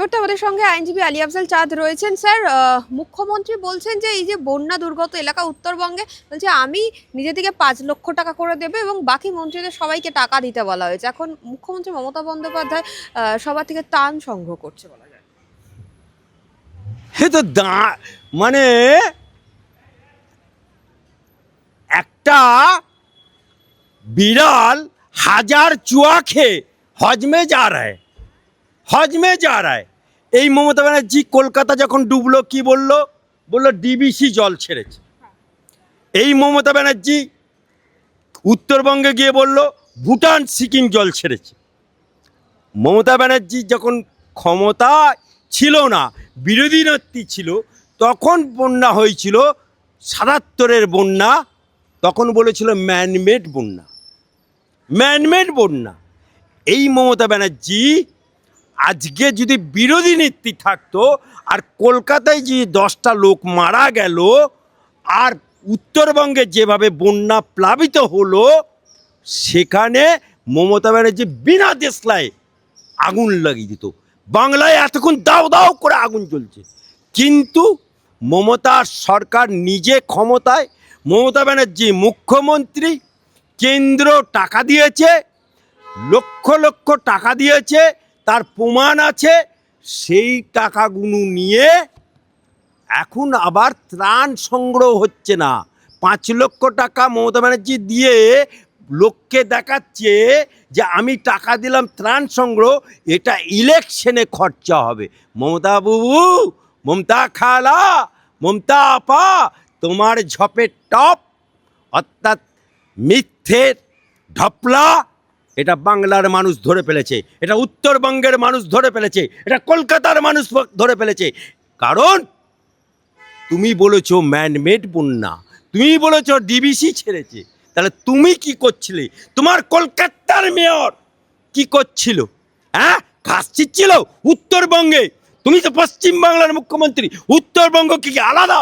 মুহূর্তে আমাদের সঙ্গে আইনজীবী আলী আফজাল চাঁদ রয়েছেন। স্যার মুখ্যমন্ত্রী বলছেন যে এই যে বন্যা দুর্গত এলাকা উত্তরবঙ্গে, বলছে আমি নিজে থেকে পাঁচ লক্ষ টাকা করে দেবে এবং বাকি মন্ত্রীদের সবাইকে টাকা দিতে বলা হয়েছে। এখন মুখ্যমন্ত্রী মমতা বন্দ্যোপাধ্যায় সবার থেকে ত্রাণ সংগ্রহ করছে বলা যায়। সে তো দা মানে একটা বিড়াল হাজার চুয়া খেয়ে হজমে যা রায়, হজমে যা রায়। এই মমতা ব্যানার্জি কলকাতা যখন ডুবলো, কি বলল? বলল, ডিবিসি জল ছেড়েছে। এই মমতা ব্যানার্জি উত্তরবঙ্গে গিয়ে বলল, ভুটান সিকিম জল ছেড়েছে। মমতা ব্যানার্জি যখন ক্ষমতা ছিল না, বিরোধী নেত্রী ছিল, তখন বন্যা হয়েছিল, সাতাত্তরের বন্যা, তখন বলেছিল ম্যানমেড বন্যা। ম্যানমেড বন্যা। এই মমতা ব্যানার্জি আজকে যদি বিরোধী নেত্রী থাকতো আর কলকাতায় যে দশটা লোক মারা গেল আর উত্তরবঙ্গে যেভাবে বন্যা প্লাবিত হলো, সেখানে মমতা ব্যানার্জি বিনা দেশলায় আগুন লাগিয়ে দিত। বাংলায় এতক্ষণ দাও দাও করে আগুন জ্বলছে। কিন্তু মমতার সরকার নিজে ক্ষমতায়, মমতা ব্যানার্জি মুখ্যমন্ত্রী, কেন্দ্র টাকা দিয়েছে, লক্ষ লক্ষ টাকা দিয়েছে তার প্রমাণ আছে, সেই টাকাগুলো নিয়ে এখন আবার ত্রাণ সংগ্রহ হচ্ছে না। পাঁচ লক্ষ টাকা মমতা ব্যানার্জি দিয়ে লোককে দেখাচ্ছে যে আমি টাকা দিলাম ত্রাণ সংগ্রহ, এটা ইলেকশনে খরচা হবে। মমতা বাবু, মমতা খালা, মমতা আপা, তোমার ঝপের টপ, অর্থাৎ মিথ্যের ঢপলা এটা বাংলার মানুষ ধরে ফেলেছে, এটা উত্তরবঙ্গের মানুষ ধরে ফেলেছে, এটা কলকাতার মানুষ ধরে ফেলেছে। কারণ তুমি বলেছ ম্যানমেড বন্যা তুমি বলেছ ডিবিসি ছেড়েছে, তাহলে তুমি কি করছিলে? তোমার কলকাতার মেয়র কি করছিল? হ্যাঁ? ঘাস ছিচ্ছিল উত্তরবঙ্গে। তুমি তো পশ্চিম বাংলার মুখ্যমন্ত্রী, উত্তরবঙ্গ কি আলাদা?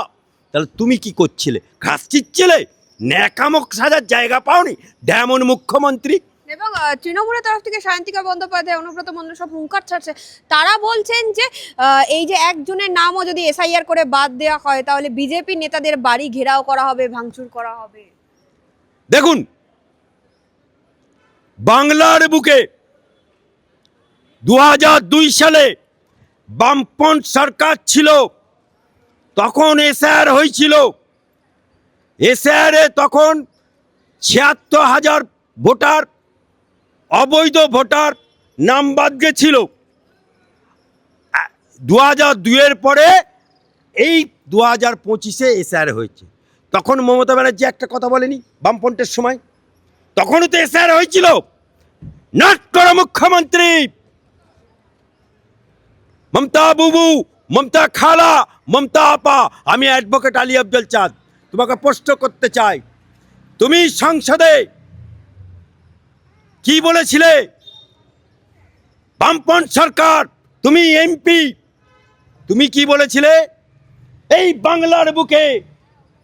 তাহলে তুমি কি করছিলে? ঘাস ছিচ্ছিলে ন্যাকামক সাজার জায়গা পাওনি? ডেমন মুখ্যমন্ত্রী এবং তৃণমূলের তরফ থেকে সায়ন্তিকা বন্দ্যোপাধ্যায়, অনুব্রত মন্ডল সব হুঙ্কার ছাড়ছে। তারা বলছেন যে এই যে একজনের নামও যদি এসআইআর করে বাদ দেওয়া হয়, তাহলে বিজেপি নেতাদের বাড়ি ঘেরাও করা হবে, ভাঙচুর করা হবে। দেখুন, বাংলার বুকে দু সালে বামপন্থ সরকার ছিল, তখন এসআর হয়েছিল। এসআরে তখন ছিয়াত্তর হাজার ভোটার অবৈধ ভোটার নাম বাদ গেছিল। দু হাজার দুইয়ের পরে, এই দু হাজার পঁচিশে এসআর হয়েছে। তখন মমতা ব্যানার্জি একটা কথা বলেনি বামপন্থের সময়। তখনও তো এসআর হয়েছিল। নাট করো মুখ্যমন্ত্রী! মমতা বুবু, মমতা খালা, মমতা আপা, আমি অ্যাডভোকেট আলী আফজল চাঁদ, তোমাকে প্রশ্ন করতে চাই। তুমি সংসদে কি বলেছিলে? বামপন্থ সরকার, তুমি এমপি, তুমি কি বলেছিলে? এই বাংলার বুকে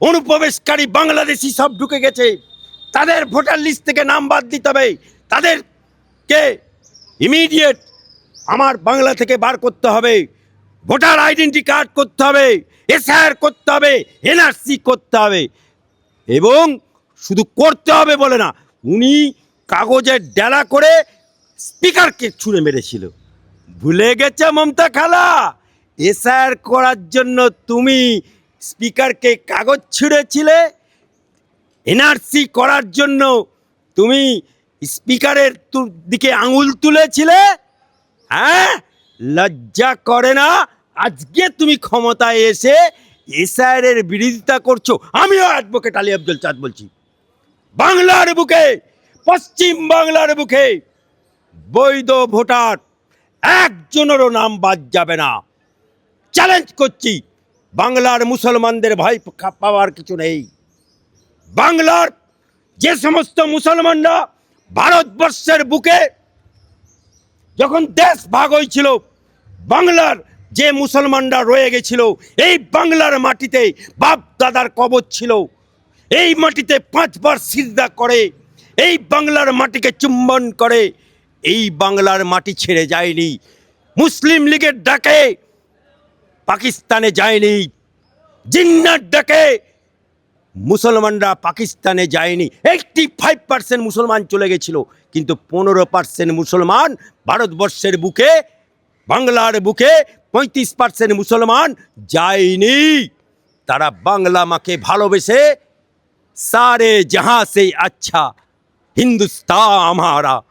অনুপ্রবেশকারী বাংলাদেশি সব ঢুকে গেছে। তাদের ভোটার লিস্ট থেকে নাম বাদ দিতে হবে। তাদেরকে ইমিডিয়েট আমার বাংলা থেকে বার করতে হবে। ভোটার আইডেন্টি কার্ড করতে হবে। এসআর করতে হবে। এনআরসি করতে হবে। এবং শুধু করতে হবে বলে না, উনি কাগজের ডেলা করে স্পিকারকে ছুঁড়ে মেরেছিল। ভুলে গেছে মমতা খালা? এসআর করার জন্য তুমি স্পিকারকে কাগজ ছিঁড়েছিলে? এনআরসি করার জন্য তুমি স্পিকারের দিকে আঙুল তুলেছিলে? হ্যাঁ? লজ্জা করে না? আজকে তুমি ক্ষমতায় এসে এসআইয়ের বিরোধিতা করছ। আমিও অ্যাডভোকেট আলী আব্দুল চাঁদ বলছি। বাংলার বুকে পশ্চিম বাংলার বুকে বৈধ ভোটার একজনেরও নাম বাদ যাবে না। চ্যালেঞ্জ করছি, বাংলার মুসলমানদের ভয় পাওয়ার কিছু নেই। বাংলার যে সমস্ত মুসলমানরা ভারতবর্ষের বুকে যখন দেশ ভাগ হয়েছিল, বাংলার যে মুসলমানরা রয়ে গেছিল, এই বাংলার মাটিতে বাপ দাদার কবর ছিল। এই মাটিতে পাঁচবার সিজদা করে এই বাংলার মাটিকে চুম্বন করে, এই বাংলার মাটি ছেড়ে যায়নি। মুসলিম লীগের ডাকে পাকিস্তানে যায়নি। জিন্নার ডাকে মুসলমানরা পাকিস্তানে যায়নি। এইটটি ফাইভ পার্সেন্ট মুসলমান চলে গেছিল, কিন্তু পনেরো পার্সেন্ট মুসলমান ভারতবর্ষের বুকে, বাংলার বুকে পঁয়ত্রিশ পার্সেন্ট মুসলমান যায়নি। তারা বাংলা মাকে ভালোবেসে সারে জাহাঁ সে আচ্ছা হিন্দুস্তান আমারা।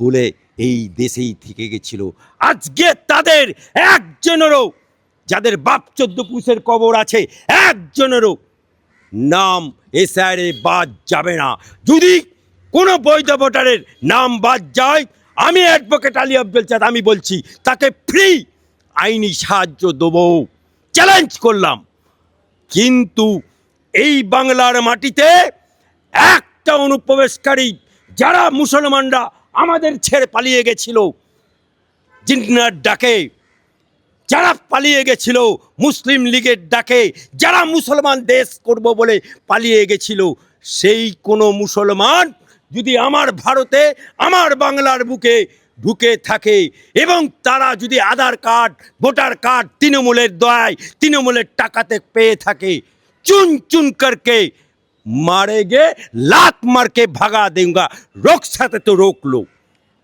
বলে এই দেশেই থেকে গেছিল। আজকে তাদের একজনেরও, যাদের বাপ চোদ্দ পুষের কবর আছে, একজনেরও নাম এসআরে বাদ যাবে না। যদি কোনো বৈধ ভোটারের নাম বাদ যায়, আমি অ্যাডভোকেট আলী আব্দুল চাঁদ, আমি বলছি, তাকে ফ্রি আইনি সাহায্য দেবো। চ্যালেঞ্জ করলাম। কিন্তু এই বাংলার মাটিতে একটা অনুপ্রবেশকারী যারা মুসলমানরা আমাদের ছেড়ে পালিয়ে গেছিল, জিন্নার ডাকে, যারা পালিয়ে গেছিল মুসলিম লীগের ডাকে, যারা মুসলমান দেশ করব বলে পালিয়ে গেছিল, সেই কোনো মুসলমান যদি আমার ভারতে, আমার বাংলার বুকে ঢুকে থাকে এবং তারা যদি আধার কার্ড, ভোটার কার্ড, তৃণমূলের দয়ায় তৃণমূলের টাকাতে পেয়ে থাকে, চুন চুন করকে মারেগে লাত মারকে ভাগা দেঙ্গা রোক সাথে তো রোকলো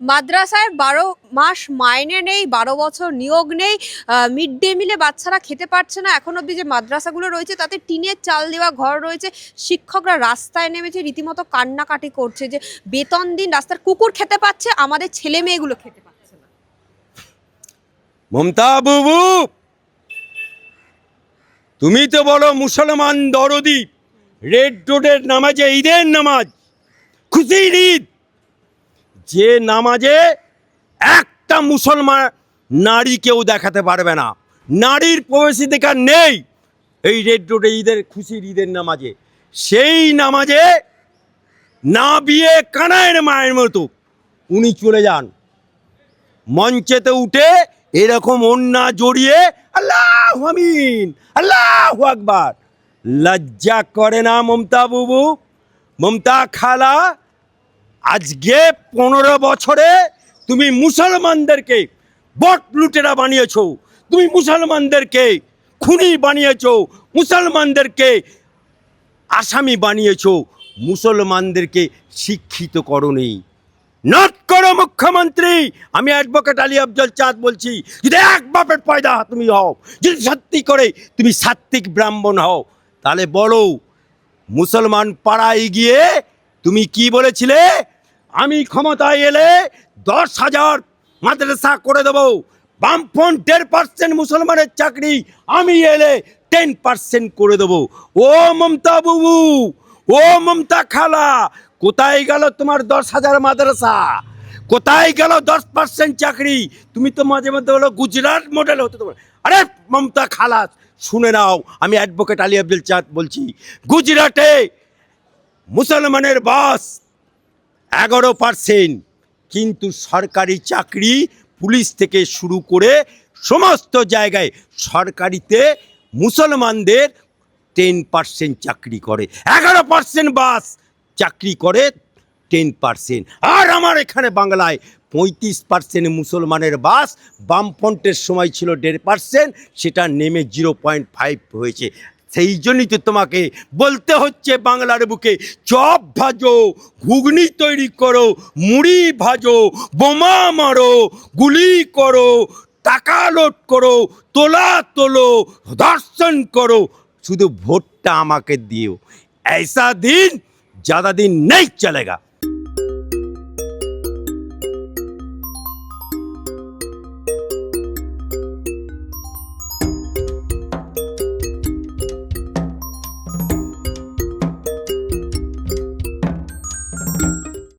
মাদ্রাসায় বারো মাস মাইনে নেই বারো বছর নিয়োগ নেই মিড ডে মিলে বাচ্চারা খেতে পারছে না। এখন অবধি যে মাদ্রাসাগুলো রয়েছে তাতে টিনের চাল দেওয়া ঘর রয়েছে। শিক্ষকরা রাস্তায় নেমেছে রীতিমতো কান্নাকাটি করছে যে বেতন দিন রাস্তার কুকুর খেতে পাচ্ছে আমাদের ছেলে মেয়েগুলো খেতে পাচ্ছে না। মমতা বুবু তুমি তো বলো মুসলমান দরদি। রেড রোডের নামাজে, ঈদের নামাজ, খুশির ঈদ। যে নামাজে একটা মুসলমান নারী কেউ দেখাতে পারবে না। নারীর প্রবেশাধিকার নেই এই রেড রোডে ঈদের, খুশির ঈদের নামাজে। সেই নামাজে না বিয়ে কানায়ের মায়ের মতো উনি চলে যান। মঞ্চেতে উঠে এরকম অন্যা জড়িয়ে, আল্লাহ আমিন, আল্লাহ আকবার। লজ্জা করে না মমতা বুবু? মমতা খালা, আজকে পনেরো বছরে তুমি মুসলমানদেরকে বট লুটেরা বানিয়েছ। তুমি মুসলমানদেরকে খুনি বানিয়েছ। মুসলমানদেরকে আসামি বানিয়েছ। মুসলমানদেরকে শিক্ষিত করনি। নট করো মুখ্যমন্ত্রী! আমি অ্যাডভোকেট আলী আফজল চাঁদ বলছি, যদি এক বাপের পয়দা তুমি হও, যদি সত্যি করে তুমি সাত্বিক ব্রাহ্মণ হও তাহলে বলো, মুসলমান পাড়ায় গিয়ে তুমি কি বলেছিলে? আমি ক্ষমতায় এলে দশ হাজার মাদ্রাসা করে দেবো। বামফ্রন্ট দেড় পার্সেন্ট মুসলমানের চাকরি আমি এলে টেন পার্সেন্ট করে দেবো। ও মমতা বাবু, ও মমতা খালা, কোথায় গেল তোমার দশ হাজার মাদ্রাসা? কোথায় গেল দশ পার্সেন্ট চাকরি? তুমি তো মাঝে মধ্যে বলো, গুজরাট মডেল হতে তোমার। আরে মমতা খালাস শুনে নাও, আমি অ্যাডভোকেট আলী আব্দুল চাঁদ বলছি। গুজরাটে মুসলমানের বাস এগারো পার্সেন্ট কিন্তু সরকারি চাকরি পুলিশ থেকে শুরু করে সমস্ত জায়গায় সরকারিতে মুসলমানদের টেন পার্সেন্ট চাকরি করে। এগারো পার্সেন্ট বাস চাকরি করে টেন পার্সেন্ট আর আমার এখানে বাংলায় পঁয়ত্রিশ পার্সেন্ট মুসলমানের বাস বামফ্রন্টের সময় ছিল দেড় পার্সেন্ট সেটা নেমে জিরো পয়েন্ট ফাইভ হয়েছে সেই জন্যই তো তোমাকে বলতে হচ্ছে বাংলার বুকে চপ ভাজো ঘুগনি তৈরি করো মুড়ি ভাজো বোমা মারো গুলি করো টাকা লোড করো তোলা তোলো দর্শন করো শুধু ভোটটা আমাকে দিও ऐसा दिन ज़्यादा दिन नहीं चलेगा